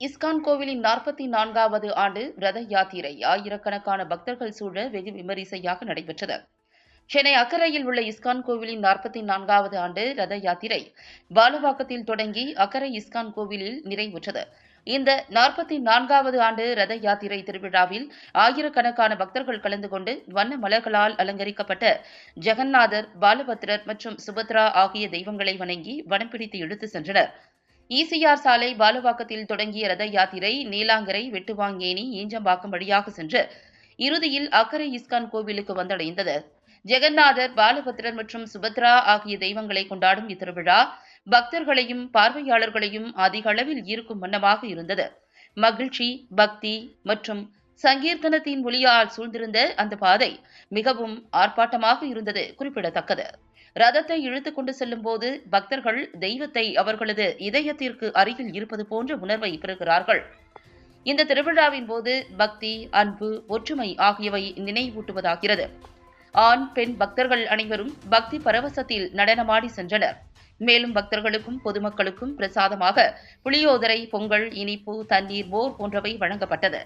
ISKCON கோவிலின் நாற்பத்தி நான்காவது ஆண்டு ரத யாத்திரை ஆயிரக்கணக்கான பக்தர்கள் சூழ வெகு விமரிசையாக நடைபெற்றது. சென்னை அக்கரையில் உள்ள இஸ்கான் கோவிலின் நாற்பத்தி நான்காவது ஆண்டு ரத யாத்திரை பாலுவாக்கத்தில் தொடங்கி அக்கரை இஸ்கான் கோவிலில் நிறைவுற்றது. இந்த நாற்பத்தி நான்காவது ஆண்டு ரத யாத்திரை திருவிழாவில் ஆயிரக்கணக்கான பக்தர்கள் கலந்து கொண்டு வண்ண மலர்களால் அலங்கரிக்கப்பட்ட ஜெகநாதர் பாலபத்ரர் மற்றும் சுபத்ரா ஆகிய தெய்வங்களை வணங்கி வடம் பிடித்து இழுத்து சென்றனர். ஈசிஆர் சாலை பாலுவாக்கத்தில் தொடங்கிய ரத யாத்திரை நீலாங்கரை வெட்டுவாங்கேணி ஈஞ்சம்பாக்கம் வழியாக சென்று இறுதியில் அக்கரை இஸ்கான் கோவிலுக்கு வந்தடைந்தது. ஜெகநாதர் பாலபத்ரர் மற்றும் சுபத்ரா ஆகிய தெய்வங்களை கொண்டாடும் இத்திருவிழா பக்தர்களையும் பார்வையாளர்களையும் அதிக அளவில் ஈர்க்கும் வண்ணமாக இருந்தது. மகிழ்ச்சி பக்தி மற்றும் சங்கீர்த்தனத்தின் ஒளியால் சூழ்ந்திருந்த அந்த பாதை மிகவும் ஆர்ப்பாட்டமாக இருந்தது குறிப்பிடத்தக்கது. ரதத்தை இழுத்து கொண்டு செல்லும் போது பக்தர்கள் தெய்வத்தை அவர்களது இதயத்திற்கு அருகில் இருப்பது போன்ற உணர்வை பெறுகிறார்கள். இந்த திருவிழாவின் போது பக்தி அன்பு ஒற்றுமை ஆகியவை நினைவூட்டுவதாகிறது. ஆண் பெண் பக்தர்கள் அனைவரும் பக்தி பரவசத்தில் நடனமாடி சென்றனர். மேலும் பக்தர்களுக்கும் பொதுமக்களுக்கும் பிரசாதமாக புளியோதரை பொங்கல் இனிப்பு தண்ணீர் மோர் போன்றவை வழங்கப்பட்டது.